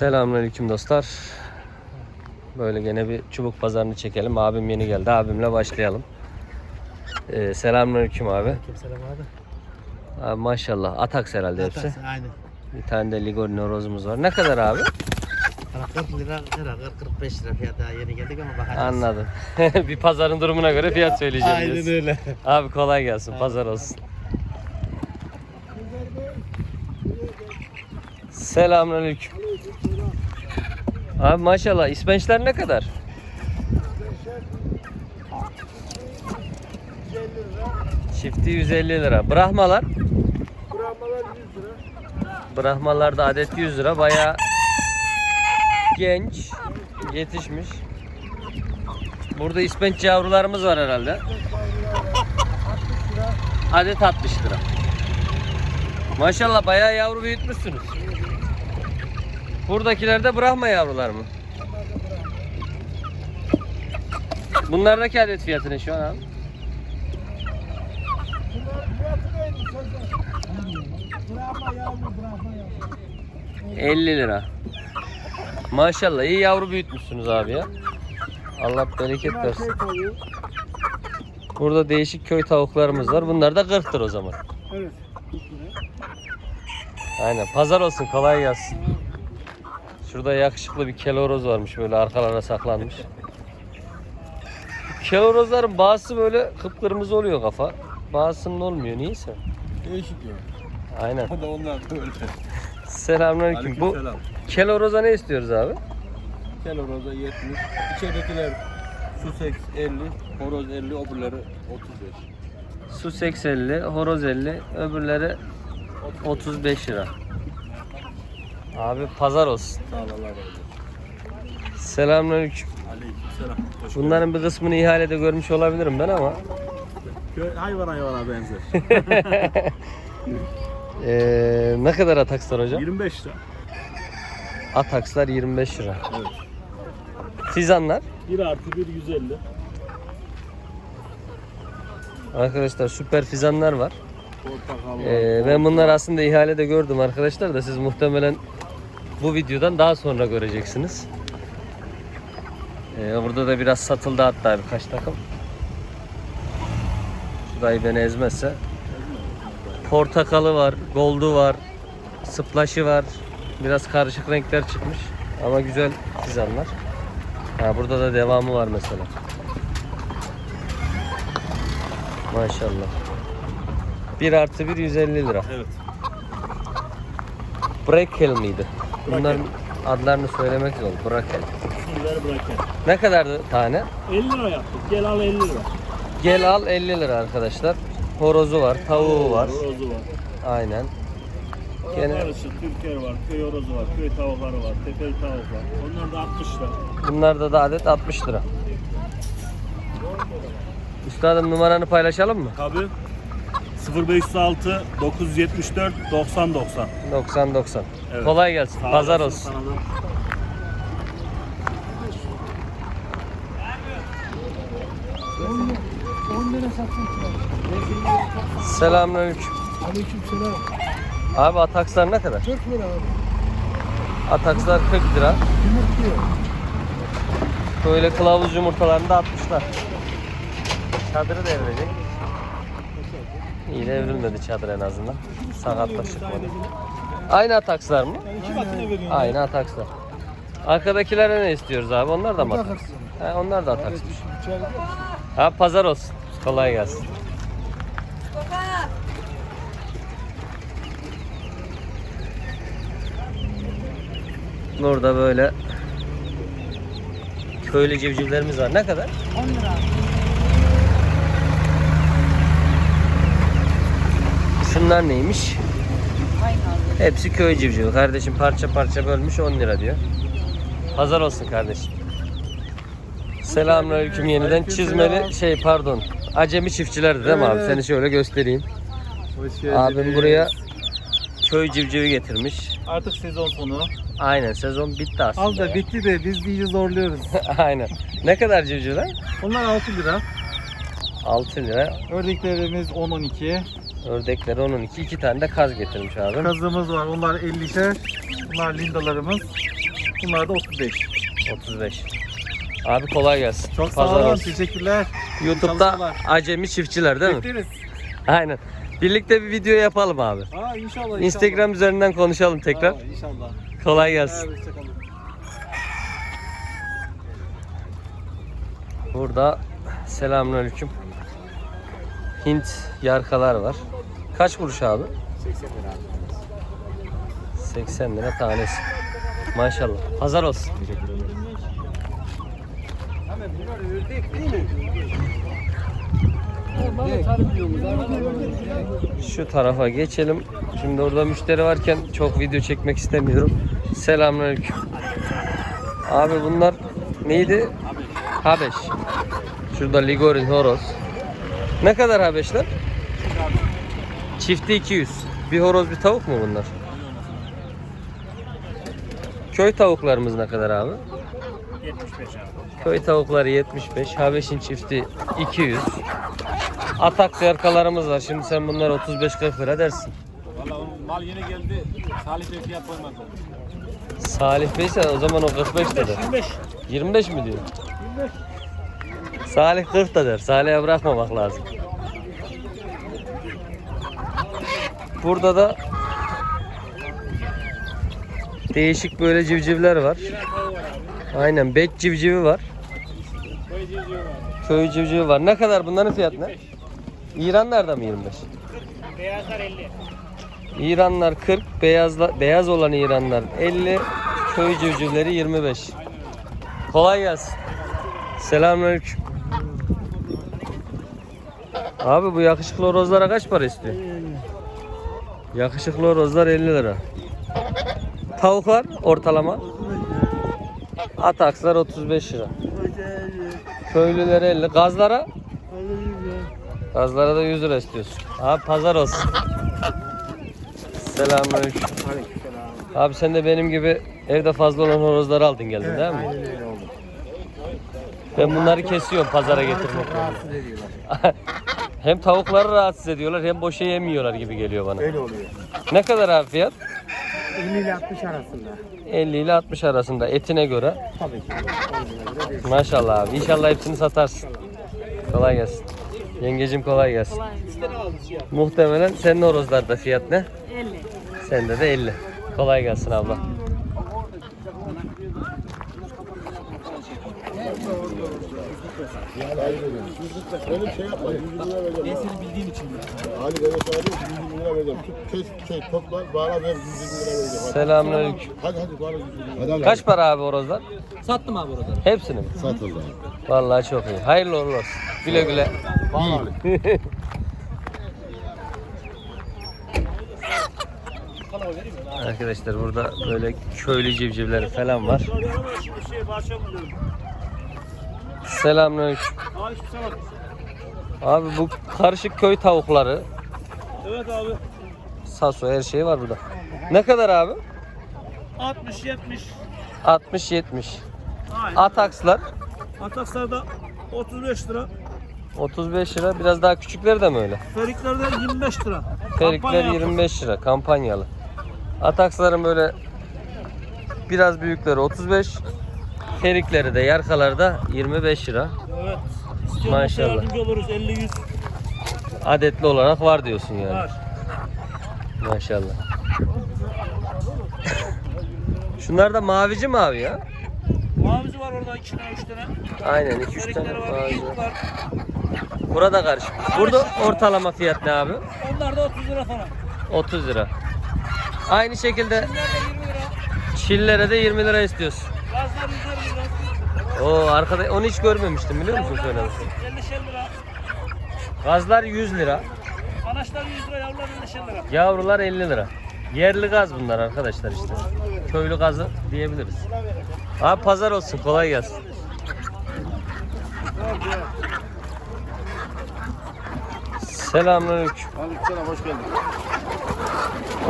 Selamünaleyküm dostlar. Böyle gene bir çubuk pazarını çekelim. Abim yeni geldi. Abimle başlayalım. Ee, selamünaleyküm abi. Aleykümselam abi. Abi maşallah. Ataks herhalde hepsi. Atarsın, Aynen. Bir tane de Ligor norozumuz var. Ne kadar abi? Bana 40 lira, 40 45 lira fiyat daha yeni geldik ama bakacağız. Anladım. bir pazarın durumuna göre fiyat söyleyeceğim Aynen diyorsun. öyle. Abi kolay gelsin. Pazar olsun. Selamünaleyküm. Abi maşallah ispençler ne kadar? Çifti 150 lira. Brahmalar? Brahmalar 100 lira. Brahmalar da adet 100 lira. Bayağı genç, yetişmiş. Burada ispenç yavrularımız var herhalde. Adet 60 lira. Maşallah bayağı yavru büyütmüşsünüz. Buradakiler de Brahma yavrular mı? Bunlardaki adet fiyatı ne şu an abi? Bunlar fiyatı neydi yavru, yavru. 50 lira. Maşallah iyi yavru büyütmüşsünüz abi ya. Allah bereket Bunlar versin. şey. Burada değişik köy tavuklarımız var. Bunlar da 40'tır o zaman. Evet. 40 lira. Aynen. Pazar olsun. Kolay gelsin. Şurada yakışıklı bir keloroz varmış böyle arkalara saklanmış. Kelorozların bazısı böyle kıpkırmızı oluyor kafa. Bazısının olmuyor. Niyeyse. Değişik ya. Aynen. O da onlar böyle. Selamünaleyküm. Bu Aleykümselam. keloroza ne istiyoruz abi? Kel horoza 70. İçeridekiler su 8 50, horoz 50, öbürleri 35. Su 850, horoz 50, öbürleri 35 lira. Abi pazar olsun. Sağ ol Allah razı olsun. Selamünaleyküm. Aleykümselam. Hoş Bunların bir kısmını ihalede görmüş olabilirim ben ama Köy hayvan hayvana benzer. Ee, ne kadar atakslar hocam? 25 lira. Atakslar 25 lira. Evet. Fizanlar 1 artı 1 150. arkadaşlar süper fizanlar var. Portakal var. Ee, ben bunları aslında ihalede gördüm arkadaşlar da siz muhtemelen bu videodan daha sonra göreceksiniz. Ee, burada da biraz satıldı hatta birkaç takım. Şu dayı beni ezmezse. Portakalı var, goldu var, splaşı var. Biraz karışık renkler çıkmış. Ama güzel fizanlar. Ha, burada da devamı var mesela. Maşallah. 1 artı 1 150 lira. Evet. Brakel miydi? Bunların adlarını söylemek zor. Brakel. Şunları bırakın. Ne kadardı tane? 50 lira yaptık. Gel al 50 lira. Gel al 50 lira arkadaşlar. Horozu var, tavuğu var. Horozu var. Aynen. Gene Karışık Türker var, köy horozu var, köy tavukları var, tepeli tavuk var. Onlar da 60 lira. bunlarda da adet 60 lira. Üstadım numaranı paylaşalım mı? Tabii. 0506 974 90 90. 90 90. Evet. Kolay gelsin. Sağ Pazar olsun. sana da. On- 10 lira satsın kilo. Selamünaleyküm. Aleyküm selam. Abi atakslar ne kadar? 40 lira abi. Atakslar 40 lira. Yumurtluyor. Böyle kılavuz yumurtalarını da atmışlar. Çadırı devirecek. İyi devrilmedi çadır en azından. Sakatlık çıkmadı. Aynı atakslar mı? Yani iki katına veriyorum. Aynı atakslar. Arkadakilere ne istiyoruz abi? Onlar da mı? Ataks? He, onlar da ataks. İçeride misin? Ha pazar olsun. Kolay gelsin. Burada böyle köylü civcivlerimiz var. Ne kadar? 10 lira. Şunlar neymiş? Hepsi köy civcivi. Kardeşim parça parça bölmüş 10 lira diyor. Pazar olsun kardeşim. Selamünaleyküm yeniden. Çizmeli şey pardon. Acemi çiftçilerdi değil mi abi? Seni şöyle göstereyim. Hoş Abim buraya köy civcivi getirmiş. Artık sezon sonu. Aynen sezon bitti aslında. Az da ya. bitti de biz iyice zorluyoruz. Aynen. Ne kadar civcivler? Bunlar 6 lira. 6 lira. Ördeklerimiz 10-12. Ördekler 12. iki tane de kaz getirmiş abi. Kazımız var. Onlar 50'şer. Bunlar lindalarımız. Bunlar da 35. 35. Abi kolay gelsin. Çok sağ olun. olsun. Teşekkürler. YouTube'da acemi çiftçiler değil mi? Bekleriz. Aynen. Birlikte bir video yapalım abi. Aa inşallah. inşallah. Instagram üzerinden konuşalım tekrar. Aa, inşallah. Kolay gelsin. Evet. Burada selamünaleyküm. Hint yarkalar var. Kaç kuruş abi? 80 lira 80 lira tanesi. Maşallah. Pazar olsun. Şu tarafa geçelim. Şimdi orada müşteri varken çok video çekmek istemiyorum. Selamünaleyküm. Abi bunlar neydi? Habeş. Şurada Ligorin horoz. Ne kadar Habeşler? Çifti 200. Bir horoz bir tavuk mu bunlar? Köy tavuklarımız ne kadar abi? 75 abi. Köy tavukları 75. Habeşin çifti 200. Atak yarkalarımız var. Şimdi sen bunlar 35-40 lira dersin. Valla mal yeni geldi. Salih Bey fiyat koymadı. Salih Bey ise o zaman o 45 dedi. 25. 25 mi diyor? Salih 40 da der. Salih'e bırakmamak lazım. Burada da değişik böyle civcivler var. Aynen bet civcivi var. Köy civcivi var. Ne kadar bunların fiyatı ne? İranlarda mı 25? Beyazlar 50. İranlar 40, beyazla, beyaz olan İranlar 50, köy civcivleri 25. Kolay gelsin. Selamünaleyküm. Abi bu yakışıklı horozlara kaç para istiyor? Yakışıklı horozlar 50 lira. Tavuklar ortalama. Atakslar 35 lira. Köylüler 50. Gazlara? Gazlara da 100 lira istiyorsun. Abi pazar olsun. Selamünaleyküm. Abi sen de benim gibi evde fazla olan horozları aldın geldin değil mi? öyle oldu. Ben bunları kesiyorum pazara getirmek. Ediyorlar. hem tavukları rahatsız ediyorlar hem boşa yemiyorlar gibi geliyor bana. Öyle oluyor. Ne kadar abi fiyat? 50 ile 60 arasında. 50 ile 60 arasında etine göre. Tabii ki. Maşallah abi. İnşallah hepsini satarsın. Kolay gelsin. Yengecim kolay gelsin. Muhtemelen senin horozlarda fiyat ne? 50. Sende de 50. Kolay gelsin abla. Benim şey yapma, 100 lira vereceğim. Ben seni bildiğim için. Ali evet abi 100 lira vereceğim. Tut, kes, şey, topla, bana ver 100 lira vereceğim. Hadi. Selamünaleyküm. Hadi hadi bana 100 lira. Hadi, Kaç para abi horozlar? Sattım abi orada. Hepsini mi? Satıldı abi. Vallahi çok iyi. Hayırlı uğurlu olsun. Güle güle. Arkadaşlar burada böyle köylü civcivleri falan var. Selamünaleyküm. Abi bu karışık köy tavukları. Evet abi. Saso her şey var burada. Ne kadar abi? 60 70. 60 70. Aynen. Atakslar Atakslarda 35 lira. 35 lira. Biraz daha küçükleri de mi öyle? Feriklerde 25 lira. Ferikler Kampanya 25 lira kampanyalı. Ataksların böyle biraz büyükleri 35. Ferikleri de yarkaları da 25 lira. Evet. Maşallah. yardımcı oluruz 50 100 Adetli olarak var diyorsun yani. var. Maşallah. Şunlar da mavici mavi ya. Mavisi var orada 2 tane 3 tane. Aynen 2-3 tane var, var. var. Burada karışık. Burada ortalama fiyat ne abi? Onlar da 30 lira falan. 30 lira. Aynı şekilde Bunlar da 20 lira. çillere de 20 lira istiyorsun. Gazlar 120 lira. Oo arkada onu hiç görmemiştim biliyor musun söyledim. 50 lira. Gazlar 100 lira. Anaçlar 100 lira, yavrular 50 lira. Yavrular 50 lira. Yerli gaz bunlar arkadaşlar işte. Köylü gazı diyebiliriz. Abi pazar olsun kolay gelsin. Selamünaleyküm. Aleykümselam, hoş geldin.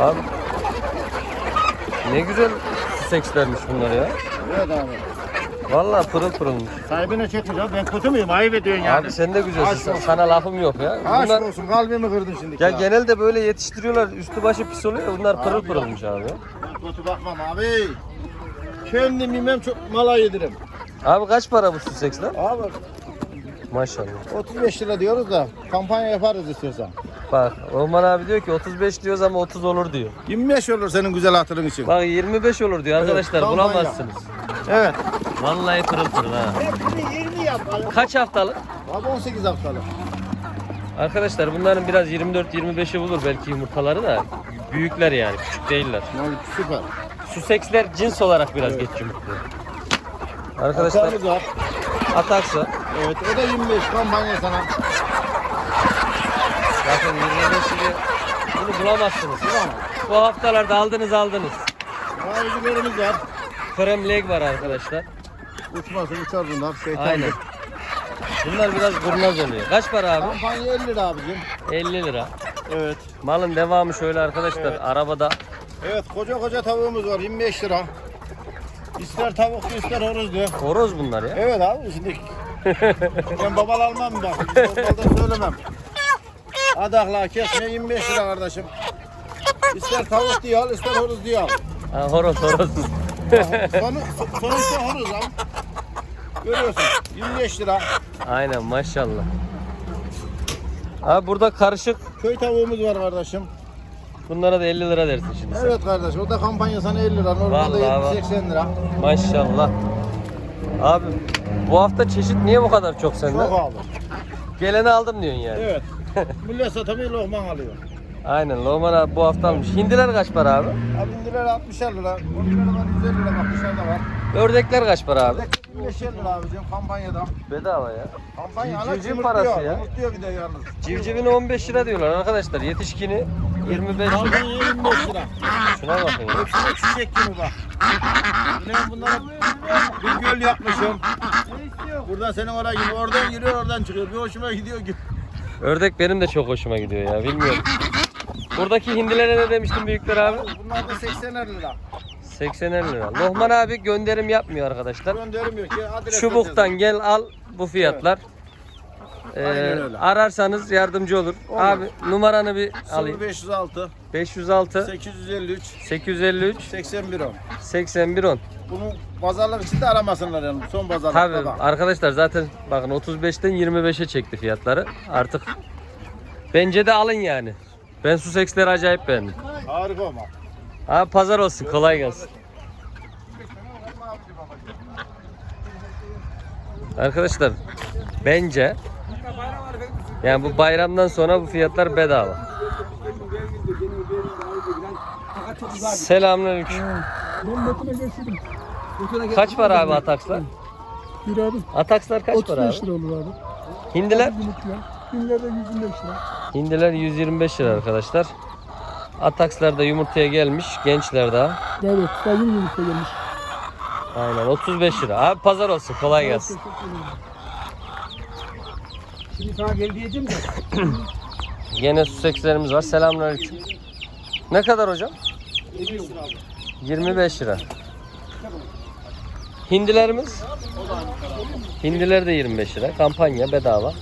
Abi ne güzel sekslermiş bunlar ya. Evet abi. Vallahi pırıl pırılmış. Sahibine çekmiş abi, ben kötü müyüm? Ayıp ediyorsun yani. Abi sen de güzelsin. Aşk. Sana lafım yok ya. Aşk Bunlar olsun, kalbimi kırdın şimdi. ya genelde böyle yetiştiriyorlar. Üstü başı pis oluyor. ya, Bunlar pırıl pırılmış abi. Kötü bakmam abi. Kendim yemem çok mala yedirim. Abi kaç para bu Sussex'ler? Abi Maşallah. 35 lira diyoruz da kampanya yaparız istiyorsan. Bak Roman abi diyor ki 35 diyoruz ama 30 olur diyor. 25 olur senin güzel hatırın için. Bak 25 olur diyor arkadaşlar kampanya. bulamazsınız. Evet. Vallahi pırıl pırıl ha. Hepsini 20 yap. Kaç haftalık? Abi 18 haftalık. Arkadaşlar bunların biraz 24-25'i bulur belki yumurtaları da. Büyükler yani küçük değiller. Yani süper. Sussex'ler cins olarak biraz geç yumurtluyor. Arkadaşlar Hatamız var. ataksa Evet o da 25 kampanya sana. bakın 25'ini bunu bulamazsınız. Bu haftalarda aldınız aldınız. Mavicilerimiz var. Krem leg var arkadaşlar. Uçmasın uçar bunlar. Şeytan. Aynen. Bunlar biraz kurnaz oluyor. Kaç para abi? Kampanya 50 lira abicim. 50 lira. Evet. Malın devamı şöyle arkadaşlar. Arabada Evet koca koca tavuğumuz var 25 lira. İster tavuklu ister horozlu. horoz bunlar ya. Evet abi şimdi ben babal almam bak. Normalde söylemem. Adakla kesme 25 lira kardeşim. İster tavuk diye al ister horoz diye al. Ha, horoz horoz. Sonu, sonuçta horoz abi. Görüyorsun 25 lira. Aynen maşallah. Abi burada karışık. Köy tavuğumuz var kardeşim. Bunlara da 50 lira dersin şimdi sen. Evet kardeş o da kampanya sana 50 lira. Normalde Vallahi 70-80 lira. Maşallah. Abi bu hafta çeşit niye bu kadar çok sende? Çok abi. Geleni aldım diyorsun yani. Evet. Millet satamıyor lokman alıyor. Aynen Loman abi bu hafta almış. Hindiler kaç para abi? Abi indiler 60 lira. 10 lira var 150 lira bak dışarıda var. Ördekler kaç para abi? 25 lira abicim kampanyada. Bedava ya. Kampanya ana cıvırt parası ya. Yumurtluyor bir de yalnız. Civcivine 15 lira diyorlar arkadaşlar. Yetişkini 25 lira. Kampanya 25 lira. Şuna bakın ya. Hepsini çiçek gibi bak. Ne bunlara bir göl yapmışım. Buradan senin oraya gidiyor. Oradan giriyor oradan çıkıyor. Bir hoşuma gidiyor ki. Ördek benim de çok hoşuma gidiyor ya bilmiyorum. Buradaki hindilere ne demiştin büyükler abi? Bunlar da 80 lira. 80 lira. Lohman abi gönderim yapmıyor arkadaşlar. Göndermiyor ki adres Çubuktan gel al bu fiyatlar. Ee, Aynen öyle. ararsanız yardımcı olur. Abi numaranı bir alayım. 0506 506 853 853 81 10. 81 10. Bunu pazarlık için de aramasınlar yani son pazarlıkta Tabii bak. arkadaşlar zaten bakın 35'ten 25'e çekti fiyatları. Artık bence de alın yani. Ben Sussex'leri acayip beğendim. Harika ama. Abi pazar olsun kolay gelsin. Arkadaşlar bence yani bu bayramdan sonra bu fiyatlar bedava. Selamünaleyküm. Kaç para abi atakslar? Bir abi Atakslar kaç para 35 abi? lira olur abi. Hindiler? Hindiler de 125 lira. Hindiler 125 lira arkadaşlar. Atakslar da yumurtaya gelmiş. Gençler daha. Evet, daha yeni yumurta gelmiş. Aynen 35 lira. Abi pazar olsun kolay gelsin. Şimdi sana gel diyeceğim de. Gene Sussex'lerimiz var. Selamünaleyküm. Ne kadar hocam? 25 lira. Hindilerimiz? Hindiler de 25 lira. Kampanya bedava.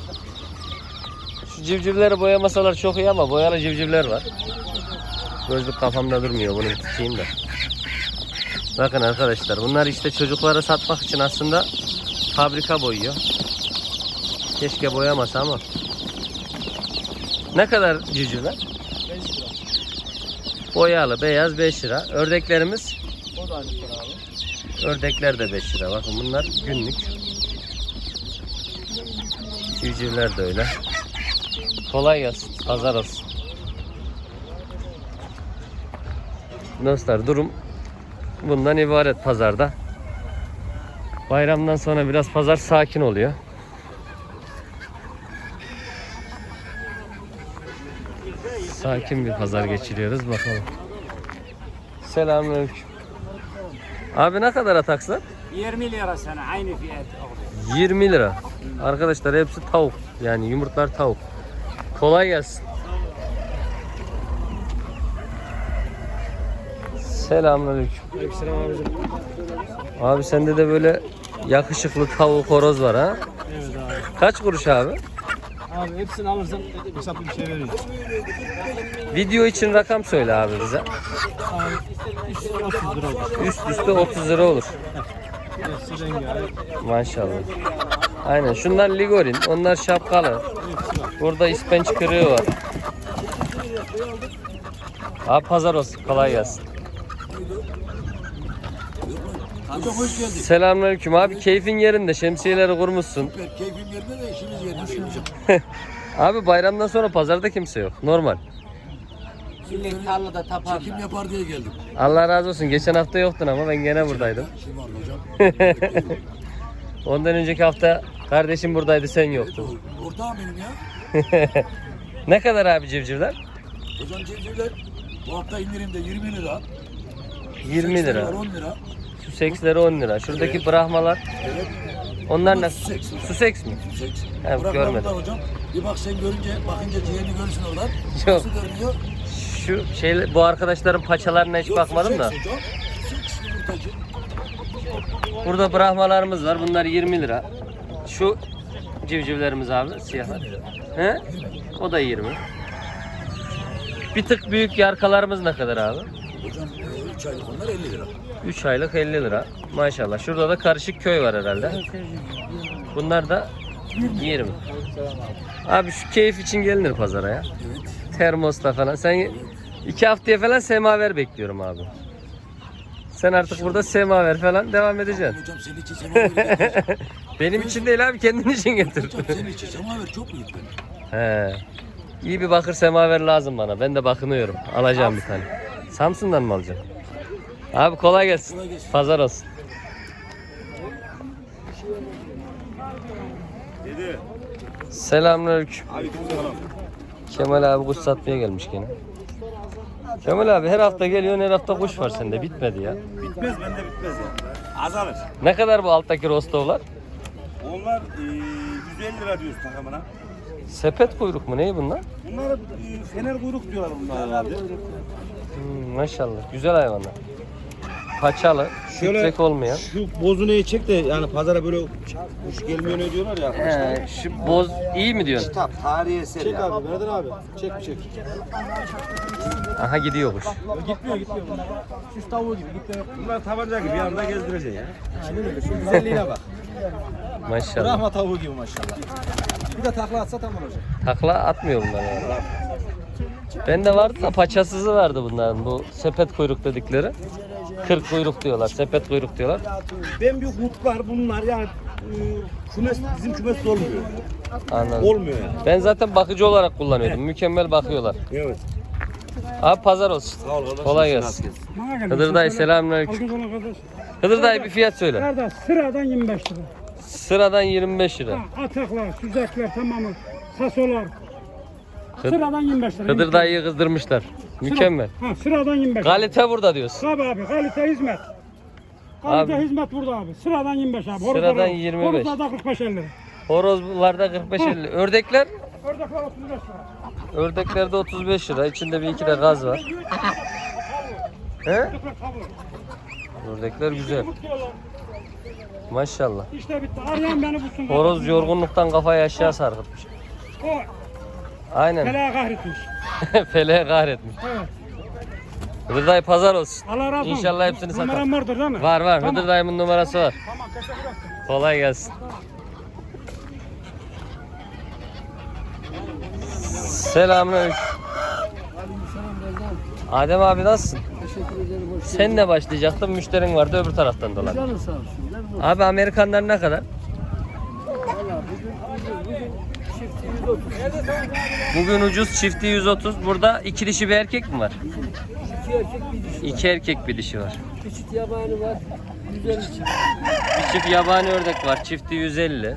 Şu civcivleri boyamasalar çok iyi ama boyalı civcivler var. Gözlük kafamda durmuyor. Bunu tutayım da. Bakın arkadaşlar bunlar işte çocuklara satmak için aslında fabrika boyuyor. Keşke boyamasa ama. Ne kadar civcivler? 5 lira. Boyalı beyaz 5 lira. Ördeklerimiz? O da aynı para abi. Ördekler de 5 lira. Bakın bunlar günlük. Civcivler de öyle. Kolay gelsin. Pazar olsun. Dostlar durum bundan ibaret pazarda. Bayramdan sonra biraz pazar sakin oluyor. Sakin bir pazar geçiriyoruz bakalım. Selamünaleyküm. Abi ne kadar atakslar? 20 lira sana aynı fiyat. 20 lira. Arkadaşlar hepsi tavuk. Yani yumurtlar tavuk. Kolay gelsin. Selamünaleyküm. Aleykümselam abicim. Abi sende de böyle yakışıklı tavuk horoz var ha? Evet abi. Kaç kuruş abi? Abi hepsini alırsam hesaplı bir şey veriyorum. Video için rakam söyle abi bize. Üst üste 30 lira olur. Maşallah. Aynen şunlar ligorin, onlar şapkalı. Burada ispenç kırığı var. Abi pazar olsun, kolay gelsin. Selamünaleyküm abi keyfin yerinde şemsiyeleri kurmuşsun. Keyfim yerinde de işimiz yerinde. Abi bayramdan sonra pazarda kimse yok. Normal. Millet tarlada taparlar. Kim yapar diye geldim. Allah razı olsun. Geçen hafta yoktun ama ben gene buradaydım. Var hocam? Ondan önceki hafta kardeşim buradaydı sen yoktun. Ortağım benim ya. Ne kadar abi civcivler? Hocam cevcivler bu hafta indirimde 20 lira. 20 lira. 10 lira. Suseksleri 10 lira. Şuradaki brahmalar. Evet. Onlar ne? Sussex. Suseks mi? Seks. Evet, Bırak görmedim. hocam. Bir bak sen görünce bakınca ciğerini görürsün oradan. Nasıl görünüyor? Şu şey bu arkadaşların paçalarına hiç Yok, bakmadım da. Hocam. Yumurtacı. Burada brahmalarımız var. Bunlar 20 lira. Şu civcivlerimiz abi siyahlar. He? O da 20. Bir tık büyük yarkalarımız ne kadar abi? Hocam 3 aylık onlar 50 lira. 3 aylık 50 lira. Maşallah. Şurada da karışık köy var herhalde. Bunlar da 20. Abi şu keyif için gelinir pazara ya. Termosla falan. Sen iki haftaya falan semaver bekliyorum abi. Sen artık burada semaver falan devam edeceksin. Hocam senin için semaver. Benim için değil abi kendin için getir. Hocam senin için semaver çok büyük benim. He. İyi bir bakır semaver lazım bana. Ben de bakınıyorum. Alacağım bir tane. Samsun'dan mı alacağım? Abi kolay gelsin. Kolay gelsin. Pazar olsun. Selamünaleyküm. Kemal abi kuş satmaya gelmiş gene. Kemal abi her hafta geliyor her hafta kuş var sende bitmedi ya. Bitmez bende bitmez ya. Azalır. Ne kadar bu alttaki rostovlar? Onlar e, 150 lira diyoruz takımına. Sepet kuyruk mu neyi bunlar? Bunlar e, fener kuyruk diyorlar bunlar herhalde. Hmm, maşallah güzel hayvanlar. Paçalı, Şöyle- titrek olmayan. Şu bozuneyi çek de yani pazara böyle kuş gelmiyor ne diyorlar ya. He, şu boz iyi mi diyorsun? Kitap, tarihi eser Çek abi, Nereden abi? Çek çek. Aha gidiyor kuş. Gitmiyor gitmiyor bunlar. Süs tavuğu gibi gitmiyor. Bunlar tabanca gibi yanında gezdireceksin ya. Aynen öyle. Şu güzelliğine bak. Maşallah. Rahma tavuğu gibi maşallah. Bir de takla atsa tamam olacak. Takla atmıyor bunlar yani. Bende vardı da paçasızı vardı bunların bu sepet kuyruk dedikleri. Kırk kuyruk diyorlar, sepet kuyruk diyorlar. Ben bir hut var bunlar yani e, kümes, bizim kümes olmuyor. Anladım. Olmuyor yani. Ben zaten bakıcı olarak kullanıyordum. Mükemmel bakıyorlar. Evet. Abi pazar olsun. Sağ ol kardeşim. Kolay gelsin. Hıdır dayı selamünaleyküm. Hıdır dayı bir fiyat söyle. Kardeş sıradan 25 lira. Sıradan 25 lira. Ha, ataklar, süzekler tamamı. Fasolar. Hıd- Sıradan 25 lira. Hıdır dayıyı kızdırmışlar. Mükemmel. Ha, sıradan 25 lira. Kalite burada diyorsun. Tabii abi kalite hizmet. Kalite Abi. hizmet burada abi. Sıradan 25 abi. Sıradan 25. Horozlarda 45 50 lira. Horozlarda 45 50. Ördekler? Ördekler 35 lira. Ördeklerde 35 lira. İçinde bir iki de gaz var. He? Ördekler güzel. Maşallah. İşte bitti. Arayan beni bulsun. Horoz yorgunluktan kafayı aşağı sarkıtmış. O Aynen. felaha kahretmiş. Feleğe kahretmiş. Evet. Hıdır dayı pazar olsun. Allah razı olsun. İnşallah hepsini satar. Numaram vardır değil mi? Var var. Tamam. Hıdır dayımın numarası var. Tamam teşekkür ederim. Kolay gelsin. Selamünaleyküm. Adem abi nasılsın? Teşekkür ederim. Hoş Sen de başlayacaktın, müşterin vardı öbür taraftan dolan. Canın sağ olsun. Abi Amerikanlar ne kadar? bugün, bugün, bugün çifti 130. Bugün ucuz çifti 130. Burada iki dişi bir erkek mi var? İki erkek bir dişi. İki erkek bir dişi var. Bir çift yabani var. 150 çift. Bir çift yabani ördek var. Çifti 150.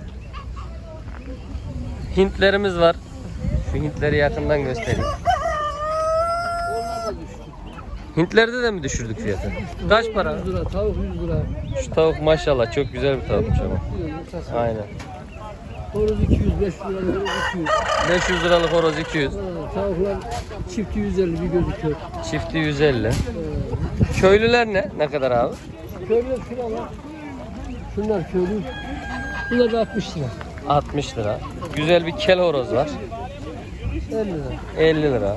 Hintlerimiz var. Şu Hintleri yakından göstereyim. Hintlerde de mi düşürdük fiyatı? Kaç para? 100 lira. Tavuk 100 lira. Şu tavuk maşallah çok güzel bir tavukmuş ama. Aynen. Horoz 200, 500 lira. Horoz 200. 500 liralık horoz 200. Ha, Tavuklar çifti 150 bir gözü kör. Çifti 150. Köylüler ne? Ne kadar abi? Köylüler şuralar. Şunlar köylü. Bunlar da 60 lira. 60 lira. Güzel bir kel horoz var. 50 lira. 50 lira.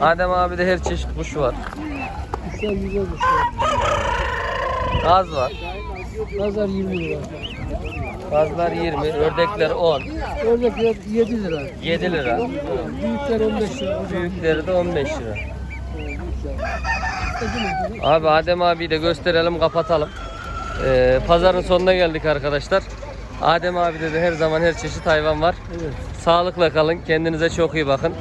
Adem abi de her çeşit kuş var. Kuşlar güzel kuşlar. Gaz var. Pazar 20 lira. Gazlar 20, ördekler 10, Ördekler 7 lira. 7 lira. Büyükler 15 lira. Büyükleri de 15 lira. Abi Adem abi de gösterelim kapatalım. Ee, pazarın sonuna geldik arkadaşlar. Adem abi de her zaman her çeşit hayvan var. Evet. Sağlıkla kalın. Kendinize çok iyi bakın.